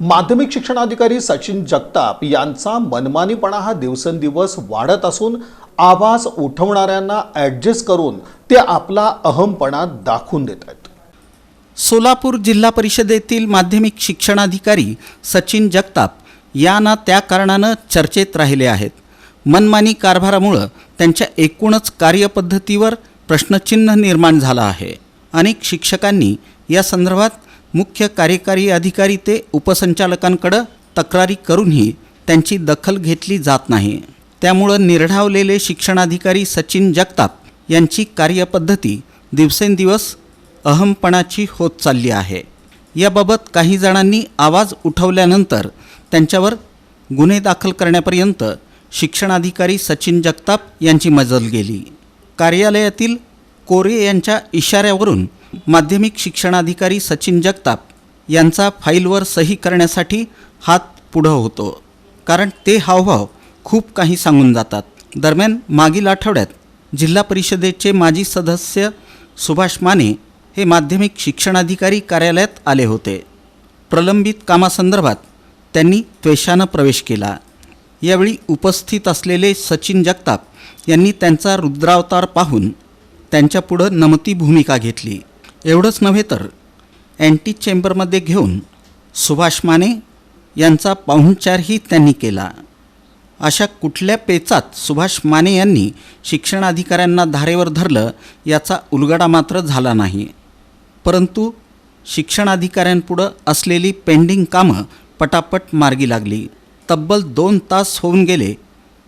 माध्यमिक शिक्षणाधिकारी सचिन जगताप यांचा मनमानीपणा हा दिवसेंदिवस वाढत असून आवाज उठवणाऱ्यांना ॲडजस्ट करून ते आपला अहमपणा दाखवून देत आहेत. सोलापूर जिल्हा परिषदेतील माध्यमिक शिक्षणाधिकारी सचिन जगताप यांना त्या कारणानं चर्चेत राहिले आहेत. मनमानी कारभारामुळं त्यांच्या एकूणच कार्यपद्धतीवर प्रश्नचिन्ह निर्माण झालं आहे. अनेक शिक्षकांनी या संदर्भात मुख्य कार्यकारी अधिकारी ते उपसंचालकांकडं तक्रारी करूनही त्यांची दखल घेतली जात नाही. त्यामुळं निर्ढावलेले शिक्षणाधिकारी सचिन जगताप यांची कार्यपद्धती दिवसेंदिवस अहमपणाची होत चालली आहे. याबाबत काही जणांनी आवाज उठवल्यानंतर त्यांच्यावर गुन्हे दाखल करण्यापर्यंत शिक्षणाधिकारी सचिन जगताप यांची मजल गेली. कार्यालयातील कोरे यांच्या इशाऱ्यावरून माध्यमिक शिक्षणाधिकारी सचिन जगताप यांचा फाईलवर सही करण्यासाठी हात पुढं होतो. कारण ते हावभाव खूप काही सांगून जातात. दरम्यान मागील आठवड्यात जिल्हा परिषदेचे माजी सदस्य सुभाष माने हे माध्यमिक शिक्षणाधिकारी कार्यालयात आले होते. प्रलंबित कामासंदर्भात त्यांनी त्वेषानं प्रवेश केला. यावेळी उपस्थित असलेले सचिन जगताप यांनी त्यांचा रुद्रावतार पाहून त्यांच्यापुढं नमती भूमिका घेतली. एवढंच नव्हे तर अँटी चेंबरमध्ये घेऊन सुभाष माने यांचा पाहुणचारही त्यांनी केला. अशा कुठल्या पेचात सुभाष माने यांनी शिक्षणाधिकाऱ्यांना धारेवर धरलं याचा उलगडा मात्र झाला नाही. परंतु शिक्षणाधिकाऱ्यांपुढं असलेली पेंडिंग कामं पटापट मार्गी लागली. तब्बल दोन तास होऊन गेले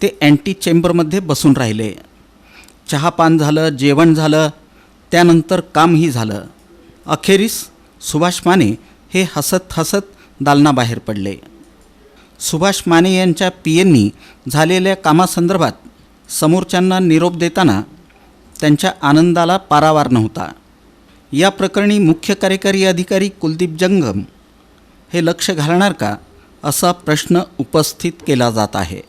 ते अँटी चेंबरमध्ये बसून राहिले. चहापान झालं जेवण झालं त्यानंतर कामही झालं. अखेरीस सुभाष माने हे हसत हसत दालनाबाहेर पडले. सुभाष माने यांच्या पीएननी झालेल्या कामासंदर्भात समोरच्यांना निरोप देताना त्यांच्या आनंदाला पारावार नव्हता. या प्रकरणी मुख्य कार्यकारी अधिकारी कुलदीप जंगम हे लक्ष घालणार का असा प्रश्न उपस्थित केला जात आहे.